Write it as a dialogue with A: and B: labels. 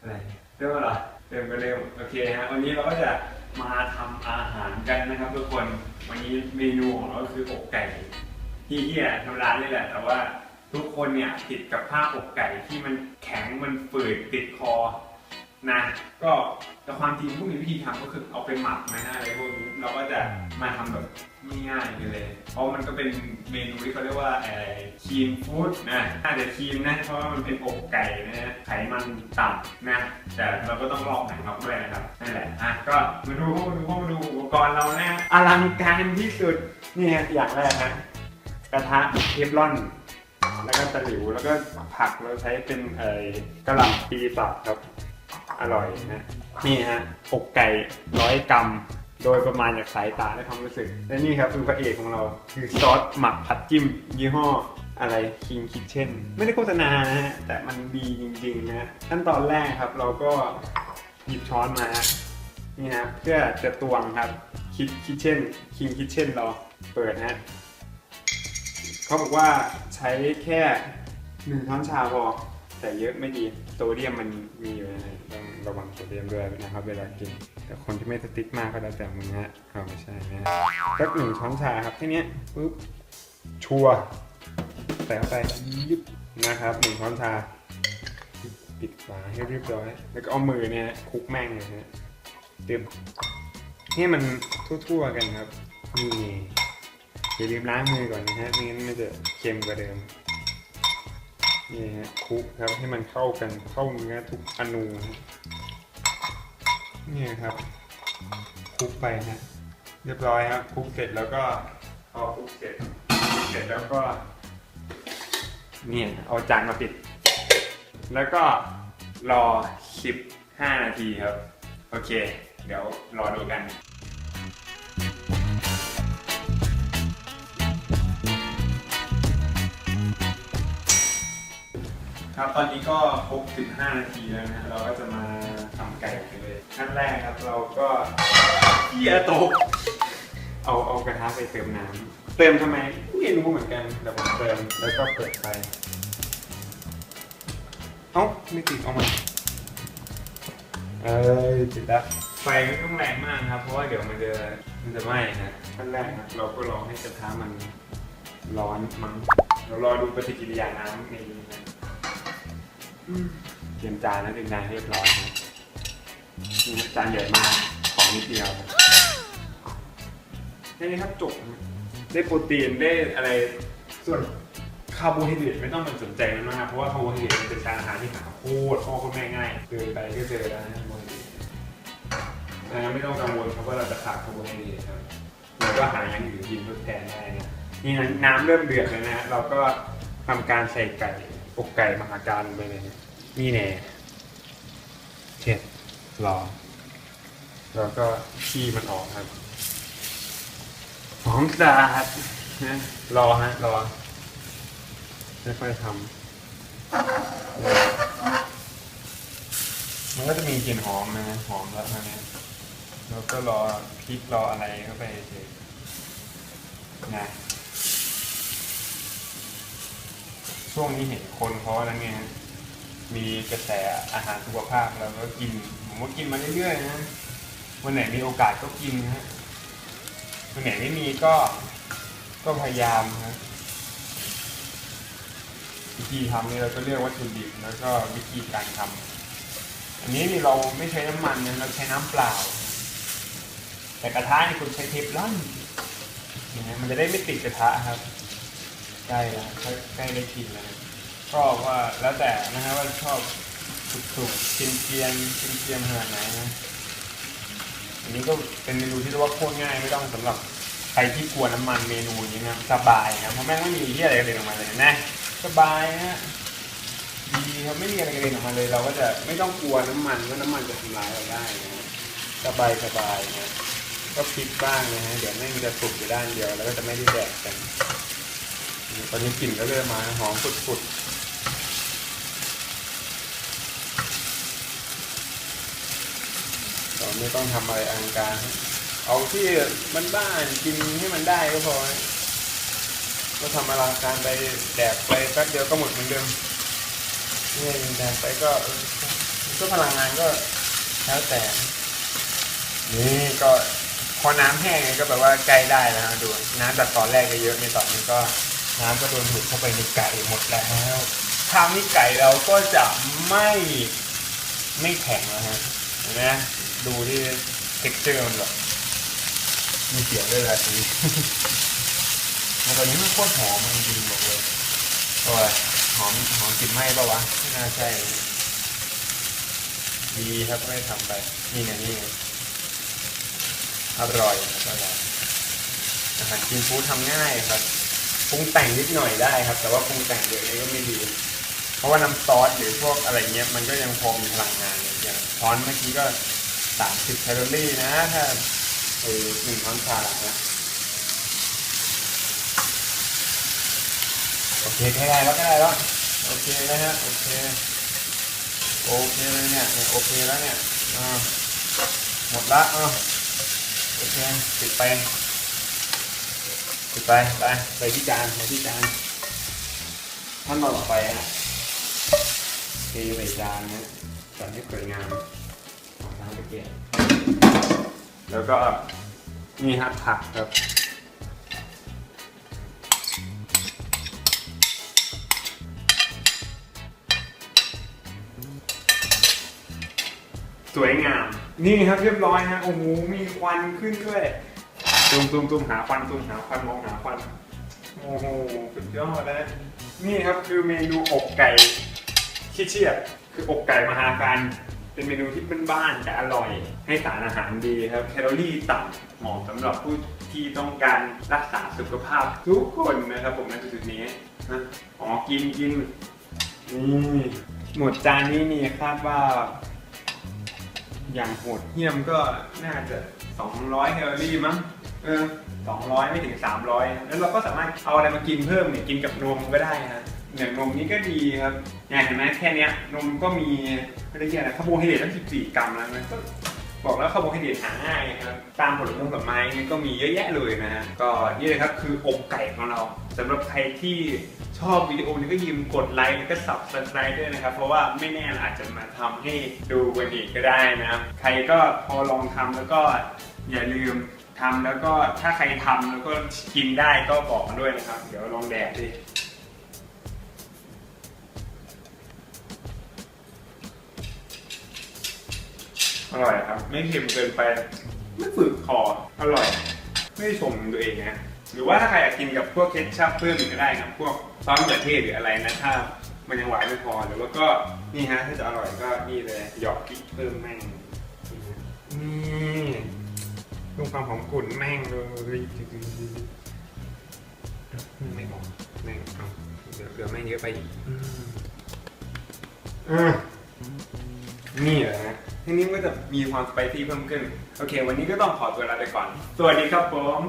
A: อะไรเริ่มแล้วเหรอเริ่มก็เริ่มโอเคฮะวันนี้เราก็จะมาทำอาหารกันนะครับทุกคนวันนี้เมนูของเราคืออกไก่ที่เฮียทำร้านเลยแหละ แต่ว่าทุกคนเนี่ยติดกับผ้าอกไก่ที่มันแข็งมันฝืดติดคอ นะก็แต่ความจริงพวกนี้วิธีทำก็คือเอาไปหมักนะอะไรพวกนี้เราก็จะมาทำแบบง่ายๆกันเลย เพราะมันก็เป็นเมนูที่เขาเรียกว่าไอ้คีนฟู้ดนะอาจจะคีนนะเพราะว่ามันเป็นอกไก่นะฮะไขมันต่ำนะแต่เราก็ต้องลอกหนังออกด้วยนะครับนั่นแหละอะก็มาดูมาดูมาดูอุปกรณ์เรานะอลังการที่สุดนี่อย่างแรกนะกระทะเทฟลอนแล้วก็ตะหลิวแล้วก็ผักเราใช้เป็นเอ่อกระหล่ำปีสับครับ อร่อยนะ นี่ฮะอกไก่ร้อยกรัม โดยประมาณจากสายตาและความรู้สึก และนี่ครับคือพระเอกของเรา คือซอสหมักผัดจิ้ม ยี่ห้ออะไร King Kitchen ไม่ได้โฆษณานะฮะ แต่มันดีจริงๆนะขั้นตอนแรกครับเราก็หยิบช้อนมาฮะนี่ฮะเพื่อจะตวงครับคิดคิเช่น King Kitchen เราเปิดนะฮะเขาบอกว่าใช้แค่หนึ่งช้อนชาพอ แต่เยอะไม่ดีโซเดียมมันมีอยู่ในต้อง ระวังโซเดียมด้วยนะครับ เวลากิน แต่คนที่ไม่สติ๊กมากก็แล้วแต่มึงฮะเอาไม่ใช่นะสักหนึ่งช้อนชาครับแค่นี้ปุ๊บชัวใส่เข้าไปยึบนะครับหนึ่งช้อนชาปิดฝาให้เรียบร้อย แล้วก็เอามือเนี่ยคลุกแม่งเลยฮะเติมให้มันทั่วๆกันครับนี่อย่าลืมล้างมือก่อนนะฮะไม่งั้นมันจะเค็มกว่าเดิม นี่ฮะคลุกครับให้มันเข้ากันเข้าเนื้อทุกอนูนะนี่ครับคลุกไปฮะเรียบร้อยครับคลุกเสร็จแล้วก็พอคลุกเสร็จคุกเสร็จแล้วก็เนี่ยเอาจานมาปิด แล้วก็รอ 15 นาทีครับ โอเค เดี๋ยวรอดูกัน ครับตอนนี้ก็ครบ15นาทีแล้วนะเราก็จะมาทำไก่กันเลยขั้นแรกครับเราก็เกียตก เอาเอากระทะไปเติมน้ำเติมทำไมไม่รู้เหมือนกันแต่ผมเติมแล้วก็เปิดไฟเอ้าไม่ติดเอามาเอ้ยติดแล้วไฟไม่ต้องแรงมากครับ เพราะว่าเดี๋ยวมันจะมันจะไหม้นะขั้นแรกนะเราก็รอให้กระทะมันร้อนมั้งเรารอดูปฏิกิริยาน้ำในนี้นะ เตรียมจานแล้วเตรียมจานให้เรียบร้อยครับนี่จานใหญ่มากของนิดเดียวแค่นี้ครับจบได้โปรตีนได้อะไรส่วนคาร์โบไฮเดรตไม่ต้องเป็นสนใจมันมากเพราะว่าคาร์โบไฮเดรตเป็นการอาหารที่หาโคตรพ่อโคตรแม่ง่ายเดินไปก็เจอแล้วนะคาร์โบไฮเดรตดังนั้นไม่ต้องกังวลครับว่าเราจะขาดคาร์โบไฮเดรตครับเราก็หาอย่างอื่นกินทดแทนได้นะนี่น้ำเริ่มเดือดแล้วนะเราก็ทำการใส่ไก่ กไก่มหาการไปเลยนี่แน่เช็ดรอ แล้วก็ขี้มันออกครับหอมสะอาดนะรอฮะรอค่อยๆทำมันก็จะมีกลิ่นหอมนะหอมแล้วนะเนี่ยแล้วก็รอพริกรออะไรเข้าไปเฉยนะ ช่วงนี้เห็นคนเขาแล้วเนี่ยมีกระแสอาหารสุขภาพแล้วก็กินผมก็กินมาเรื่อยๆนะวันไหนมีโอกาสก็กินนะฮะวันไหนไม่มีก็ก็พยายามนะวิธีทำนี่เราก็เรียกวัตถุดิบแล้วก็วิธีการทำอันนี้นี่เราไม่ใช้น้ำมันนะเราใช้น้ำเปล่า แต่กระทะนี่คุณใช้เทฟลอนนะมันจะได้ไม่ติดกระทะครับ ใกล้แล้วใกล้ได้กินแล้วชอบว่าแล้วแต่นะฮะว่าชอบสุกๆเกรียนเกียนเกรียนเกียนขนาดไหนนะอันนี้ก็เป็นเมนูที่เรียกว่าโคตรง่ายไม่ต้องสำหรับใครที่กลัวน้ำมันเมนูอย่างนี้นะสบายนะเพราะแม่งไม่มีที่อะไรกระเด็นออกมาเลยนะสบายนะดีครับไม่มีอะไรกระเด็นออกมาเลย เราก็จะไม่ต้องกลัวน้ำมันว่าน้ำมันจะทำร้ายเราได้นะสบายสบายนะก็พลิกบ้างนะฮะเดี๋ยวแม่งจะสุกอยู่ด้านเดียวแล้วก็จะไม่ได้แดกกัน ตอนนี้กลิ่นก็เริ่มมาหอมฝุดๆเราไม่ต้องทำอะไรอลังการ เอาที่มันบ้านกินให้มันได้ก็พอก็ทำอลังการไปแดกไปแป๊บเดียวก็หมดเหมือนเดิมเนี่ยแดกไปก็ก็พลังงานก็แล้วแต่ นี่ก็พอน้ำแห้งก็แปลว่าใกล้ได้แล้วนะดู น้ำจากตอนแรกเยอะในตอนนี้ก็ น้ำก็โดนดูดเข้าไปในไก่หมดแล้วคราวนี้ไก่เราก็จะไม่ไม่แข็งแล้วฮะเห็นไหมดูที่ texture มันแบบมีเสียงด้วยละทีแต่ตอนนี้มันโคตรหอมจริงๆบอกเลยโอ้ยหอมหอมกลิ่นไหม้ปะวะไม่น่าใช่ดีครับไม่ทำไป นี่ไงนี่ไงอร่อยครับอร่อยอาหารกินฟู้ดทำง่ายครับ ปรุงแต่งนิดหน่อยได้ครับ แต่ว่าปรุงแต่งเยอะนี้ก็ไม่ดี เพราะว่าน้ำซอสหรือพวกอะไรเงี้ยมันก็ยังพอมีพลังงานอย่างช้อนเมื่อกี้ก็สามสิบแคลอรี่นะถ้าเออหนึ่งช้อนชานะโอเคใกล้ได้แล้วกล้ได้แล้วโอเคนะฮะโอเคโอเคเลยเนี่ยโอเคแล้วเนี่ยหมดละอ่าโอเคปิดไป ไปไปไปที่จานไปที่จานขั้นตอนต่อไปฮะเทใส่จานนะจัดให้สวยงามเอาล้างตะเกียบแล้วก็นี่ฮะผักครับสวยงาม นี่ครับเรียบร้อยฮะโอ้โหมีควันขึ้นด้วย ตูมตูมตูมหาควันตูมหาควันมองหาควันโอ้โหสุดยอดนะนี่ครับคือเมนูอกไก่ชิเชียดคืออกไก่มหาการเป็นเมนูที่เป็นบ้านแต่อร่อย ให้สารอาหารดีครับแคลอรี่ต่ำเหมาะสำหรับผู้ที่ต้องการรักษาสุขภาพทุกคนนะครับผมในจุดนี้นะอ๋อกินกินนี่หมดจานนี้นี่คาดว่า อย่างโหดเหี้ยมก็น่าจะ 200 แคลอรี่มั้ง เออ200ไม่ถึง300แล้วเราก็สามารถเอาอะไรมากินเพิ่มเนี่ยกินกับนมก็ได้นะอย่างนมนี่ก็ดีครับเนี่ยเห็นไหมแค่เนี้ยนมก็มีไม่ได้เยอะนะคาร์โบไฮเดรตตั้ง14กรัมแล้วนะก็บอกแล้วคาร์โบไฮเดรตหาง่ายครับตามผลไม้ผลไม้เนี่ยก็มีเยอะแยะเลยนะฮะก็นี่เลยครับคืออกไก่ของเราสำหรับใครที่ชอบวิดีโอนี้ก็ยิมกดไลค์แล้วก็ subscribe ด้วยนะครับ เพราะว่าไม่แน่อาจจะมาทำให้ดูกันอีกก็ได้นะครับใครก็พอลองทำแล้วก็อย่าลืม ทำแล้วก็ถ้าใครทำแล้วก็กินได้ก็บอกมาด้วยนะครับ เดี๋ยวลองแดดดิอร่อยครับ ไม่เค็มเกินไป ไม่ฝืดคออร่อย ไม่ได้ชมตัวเองนะหรือว่าถ้าใครอยากกินกับพวกเคทชัพเพิ่มอีกก็ได้ครับ พวกซอสมะเขือเทศหรืออะไรนะถ้ามันยังหวานไม่พอหรือว่าก็นี่ฮะถ้าจะอร่อยก็นี่เลยหยอกพริกเพิ่มแม่งนี่ ดูความหอมกลุ่นแม่งเลยไม่หอกแม่งเอาเดี๋ยวเดี๋ยวแม่งเยอะไปอีกอืมอะนี่แหละฮะทีนี้ก็จะมีความสไปซี่เพิ่มขึ้น โอเค วันนี้ก็ต้องขอตัวลาไปก่อน สวัสดีครับผม